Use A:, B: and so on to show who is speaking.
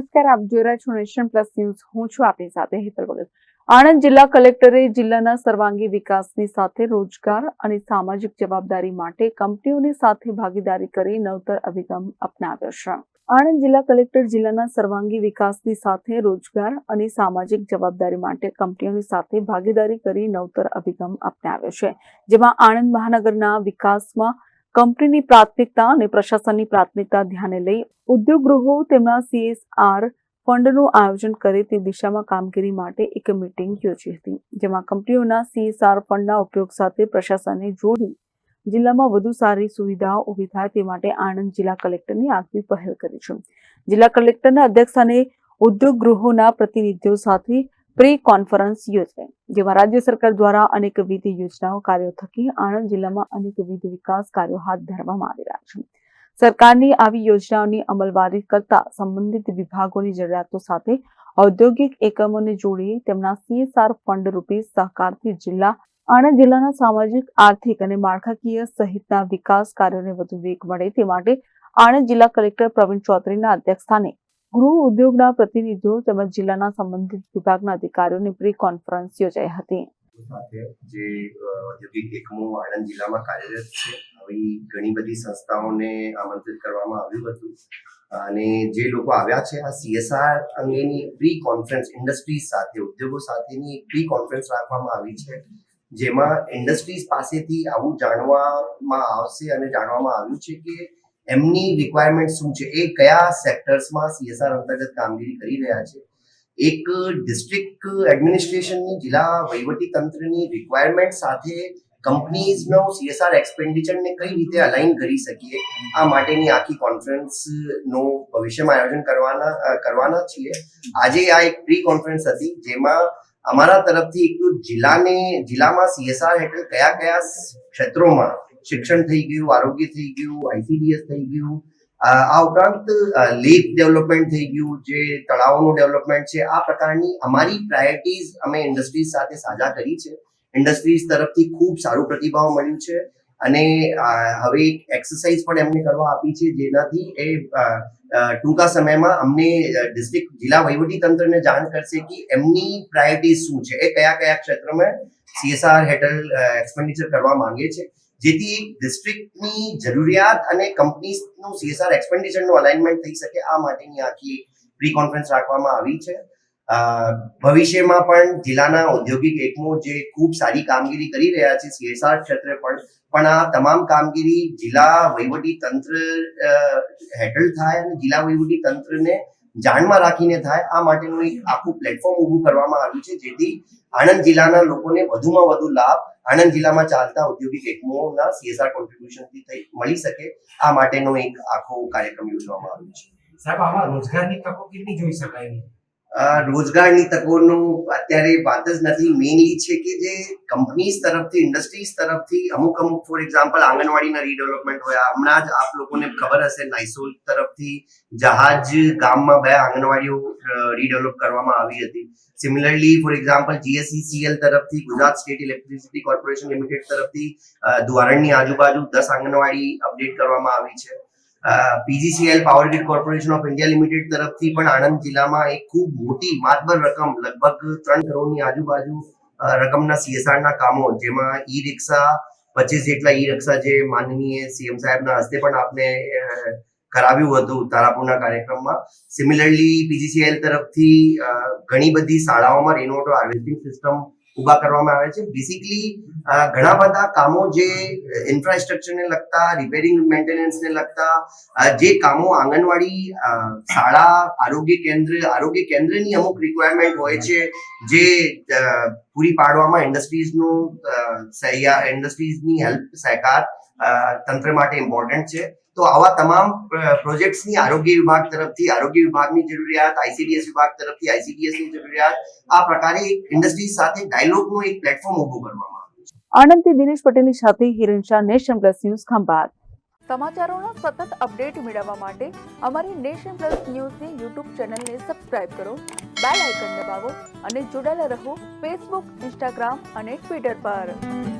A: નમસ્કાર, આપ જોઈ રહ્યા છો નેશન પ્લસ ન્યૂઝ. હું છું આપની સાથે હેતલ ભગત. આણંદ જિલ્લા કલેક્ટરે જિલ્લાના સર્વાંગી વિકાસની સાથે રોજગાર અને સામાજિક જવાબદારી માટે કંપનીઓની સાથે ભાગીદારી કરી નવતર અભિગમ અપનાવ્યો છે. આણંદ જિલ્લા કલેક્ટર જિલ્લાના સર્વાંગી વિકાસની સાથે રોજગાર અને સામાજિક જવાબદારી માટે કંપનીઓની સાથે ભાગીદારી કરી નવતર અભિગમ અપનાવ્યો છે. જેમાં આણંદ મહાનગરના વિકાસમાં કંપનીની પ્રાથમિકતા અને પ્રશાસનની પ્રાથમિકતા ધ્યાને લઈ ઉદ્યોગ ગૃહો તેમના સીએસઆર ફંડનું આયોજન કરે તે દિશામાં કામગીરી માટે એક મીટિંગ યોજી હતી, જેમાં કંપનીઓના સીએસઆર ફંડના ઉપયોગ સાથે પ્રશાસનને જોડી જિલ્લામાં વધુ સારી સુવિધાઓ ઊભી થાય તે માટે આણંદ જિલ્લા કલેક્ટરની આગવી પહેલ કરી છે. જિલ્લા કલેક્ટરના અધ્યક્ષસ્થાને ઉદ્યોગ ગૃહોના પ્રતિનિધિઓ સાથે પ્રી કોન્ફરન્સ યોજાઈ જેમાં રાજ્ય સરકાર દ્વારા અનેકવિધ યોજનાઓ કાર્યો થકી આણંદ જિલ્લામાં અનેકવિધ વિકાસ કાર્યો હાથ ધરવામાં આવી રહ્યા છે. સરકારની આવી યોજનાઓની અમલવારી કરતા સંબંધિત વિભાગોની જરૂરિયાતો સાથે ઔદ્યોગિક એકમોને જોડી તેમના સીએસઆર ફંડ રૂપે સહકારથી જિલ્લા, આણંદ જિલ્લાના સામાજિક, આર્થિક અને માળખાકીય સહિતના વિકાસ કાર્યોને વધુ વેગ મળે તે માટે આણંદ જિલ્લા કલેક્ટર પ્રવીણ ચૌધરીના અધ્યક્ષસ્થાને ગૃહ ઉદ્યોગના પ્રતિનિધિઓ તેમજ જિલ્લાના સંબંધિત વિભાગના અધિકારીઓની પ્રી કોન્ફરન્સ યોજાઈ હતી.
B: જે ઔદ્યોગિક એકમો આણંદ જિલ્લામાં કાર્યરત છે, આવી ઘણી બધી સંસ્થાઓને આમંત્રિત કરવામાં આવ્યું હતું. અને જે લોકો આવ્યા છે, આ સીએસઆર અંગેની પ્રી કોન્ફરન્સ ઇન્ડસ્ટ્રીઝ સાથે, ઉદ્યોગો સાથેની પ્રી કોન્ફરન્સ રાખવામાં આવી છે, જેમાં ઇન્ડસ્ટ્રીઝ પાસેથી આવું જાણવામાં આવશે અને જાણવામાં આવ્યું છે કે એમની રિક્વાયરમેન્ટ શું છે? એ કયા સેક્ટર્સમાં સીએસઆર અંતર્ગત કામગીરી કરી રહ્યા છે? એક ડિસ્ટ્રિક્ટ એડમિનિસ્ટ્રેશનની જિલ્લા વહીવટી તંત્રની રિક્વાયરમેન્ટ સાથે કંપનીઝનો સીએસઆર એક્સપેન્ડિચરને કઈ રીતે અલાઇન કરી શકીએ? આ માટેની આખી કોન્ફરન્સનું ભવિષ્યમાં આયોજન કરવાના કરવાના છીએ. આજે આ એક પ્રી કોન્ફરન્સ હતી, જેમાં અમારા તરફથી એક જિલ્લાને, જિલ્લામાં સીએસઆર હેઠળ કયા કયા ક્ષેત્રોમાં શિક્ષણ થઈ ગયું, આરોગ્ય થઈ ગયું આઈસીડીએસ થઈ ગયું. આ ઉપરાંત લેક ડેવલપમેન્ટ થઈ ગયું, જે તળાવોનું ડેવલપમેન્ટ છે. આ પ્રકારની અમારી પ્રાયોરિટીઝ અમે ઇન્ડસ્ટ્રીઝ સાથે સાજા કરી છે. ઇન્ડસ્ટ્રીઝ તરફથી ખૂબ સારું પ્રતિભાવ મળ્યું છે. અને હવે એક એક્સરસાઇઝ પણ એમને કરવા આપી છે, જેનાથી એ ટૂંકા સમયમાં અમને ડિસ્ટ્રિક્ટ જિલ્લા વહીવટી તંત્રને જાણ કરશે કે એમની પ્રાયોરિટીઝ શું છે. એ કયા કયા ક્ષેત્રમાં સીએસઆર હેઠળ એક્સપેન્ડિચર કરવા માંગે છે. જેથી ડિસ્ટ્રિક્ટની જરૂરિયાત અને કંપનીનું સીએસઆર એક્સપેન્ડિચરનું અલાઇનમેન્ટ થઈ શકે, આ માટેની આખી પ્રી કોન્ફરન્સ રાખવામાં આવી છે. ભવિષ્યમાં પણ જિલ્લાના ઔદ્યોગિક એકમો જે ખૂબ સારી કામગીરી કરી રહ્યા છે સીએસઆર ક્ષેત્રે પણ પણ આ તમામ કામગીરી જિલ્લા વહીવટી તંત્ર હેઠળ થાય અને જિલ્લા વહીવટી તંત્રને જાણમાં રાખીને થાય, આ માટેનું એક આખું પ્લેટફોર્મ ઊભું કરવામાં આવ્યું છે, જેથી આણંદ જિલ્લાના લોકોને વધુમાં વધુ લાભ આણંદ જિલ્લામાં ચાલતા ઔદ્યોગિક એકમોના સીએસઆર કોન્ટ્રીબ્યુશનથી થઈ, મળી શકે, આ માટેનો એક આખો કાર્યક્રમ યોજવામાં આવ્યો છે.
C: સાહેબ, આમાં રોજગારની તકો કેટલી જોઈ શકાય
B: રોજગારની તકોનો અત્યારે વાત જ નથી. મેઇનલી છે કે જે કંપનીઝ તરફથી ઇન્ડસ્ટ્રીઝ તરફથી અમુક અમુક ફોર એક્ઝામ્પલ આંગણવાડીના રીડેવલપમેન્ટ હોય. હમણાં જ આપ લોકોને ખબર હશે નાઇસોલ તરફથી જહાજ ગામમાં બે આંગણવાડીઓ રીડેવલપ કરવામાં આવી હતી. સિમિલરલી ફોર એક્ઝામ્પલ જીએસસીસીએલ તરફથી, Gujarat state electricity corporation limited તરફથી દ્વારણની આજુબાજુ દસ આંગણવાડી અપડેટ કરવામાં આવી છે. PGCL power grid corporation of India limited તરફથી પણ આણંદ જિલ્લામાં એક ખૂબ મોટી માતબર રકમ, લગભગ ત્રણ કરોડની આજુબાજુ રકમના સીએસઆરના કામો, જેમાં ઈ રિક્ષા પચીસ જેટલા ઈ રિક્ષા જે માનનીય સીએમ સાહેબના હસ્તે પણ આપને કરાવ્યું હતું તારાપુરના કાર્યક્રમમાં. સિમિલરલી પીજીસીએલ તરફથી ઘણી બધી શાળાઓમાં રેનવોટર હાર્વેસ્ટિંગ સિસ્ટમ ઊભા કરવામાં આવે છે. બેસિકલી ઘણા બધા કામો જે ઇન્ફ્રાસ્ટ્રક્ચરને લગતા રિપેરિંગ મેન્ટેનન્સને લગતા જે કામો આંગણવાડી શાળા, આરોગ્ય કેન્દ્ર, આરોગ્ય કેન્દ્રની અમુક રિક્વાયરમેન્ટ હોય છે, જે પૂરી પાડવામાં ઇન્ડસ્ટ્રીઝનું સહયા ઇન્ડસ્ટ્રીઝની હેલ્પ સહકાર તંત્ર માટે ઇમ્પોર્ટન્ટ છે. તો આવા તમામ પ્રોજેક્ટ્સની આરોગ્ય વિભાગ તરફથી આરોગ્ય વિભાગની જરૂરિયાત આઈસીડીએસ વિભાગ તરફથી આઈસીડીએસની જરૂરિયાત આ પ્રકારે એક ઇન્ડસ્ટ્રી સાથે ડાયલોગનું એક પ્લેટફોર્મ ઊભું કરવામાં આવ્યું છે.
A: આણંદથી દિનેશ પટેલની સાથે Hiran Shah nation plus news Khambhat. સમાચારોના સતત અપડેટ મેળવવા માટે અમારી નેશન પ્લસ ન્યૂઝની યુટ્યુબ ચેનલને સબસ્ક્રાઇબ કરો બેલ આઇકન દબાવો અને જોડાયેલા રહો ફેસબુક ઇન્સ્ટાગ્રામ અને ટ્વિટર પર.